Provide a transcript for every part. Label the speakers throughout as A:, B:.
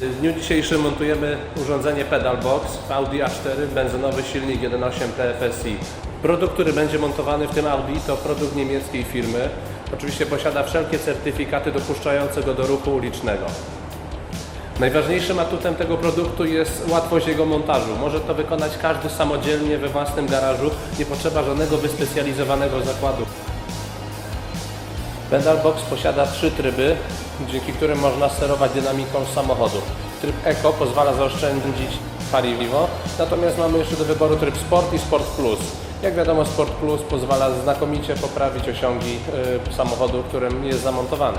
A: W dniu dzisiejszym montujemy urządzenie Pedalbox Audi A4, benzynowy silnik 1.8 TFSI. Produkt, który będzie montowany w tym Audi to produkt niemieckiej firmy. Oczywiście posiada wszelkie certyfikaty dopuszczające go do ruchu ulicznego. Najważniejszym atutem tego produktu jest łatwość jego montażu. Może to wykonać każdy samodzielnie we własnym garażu, nie potrzeba żadnego wyspecjalizowanego zakładu. Pedalbox posiada trzy tryby, dzięki którym można sterować dynamiką samochodu. Tryb Eco pozwala zaoszczędzić paliwo, natomiast mamy jeszcze do wyboru tryb Sport i Sport Plus. Jak wiadomo, Sport Plus pozwala znakomicie poprawić osiągi y, samochodu, którym jest zamontowany.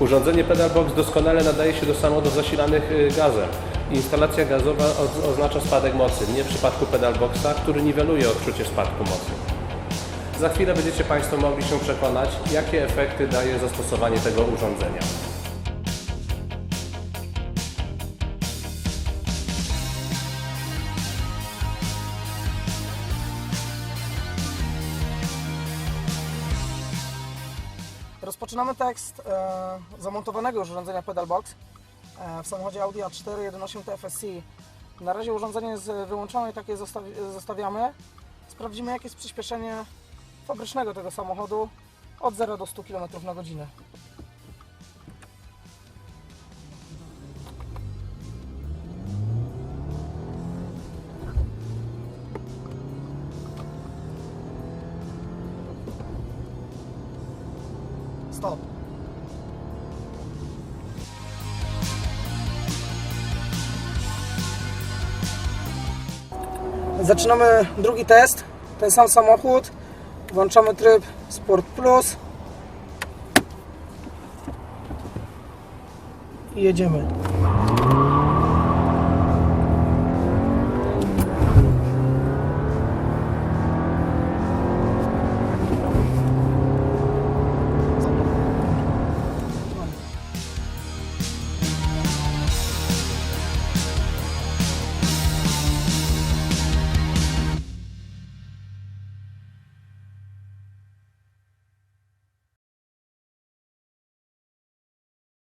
A: Urządzenie Pedalbox doskonale nadaje się do samochodów zasilanych y, gazem. Instalacja gazowa oznacza spadek mocy, nie w przypadku Pedalboxa, który niweluje odczucie spadku mocy. Za chwilę będziecie Państwo mogli się przekonać, jakie efekty daje zastosowanie tego urządzenia.
B: Rozpoczynamy tekst e, zamontowanego już urządzenia Pedalbox e, w samochodzie Audi A4 1.8 TFSI. Na razie urządzenie jest wyłączone i takie zostawi, zostawiamy. Sprawdzimy jakie jest przyspieszenie fabrycznego tego samochodu od 0 do 100 km na godzinę. Stop. Zaczynamy drugi test. Ten sam samochód. Włączamy tryb Sport Plus. I jedziemy.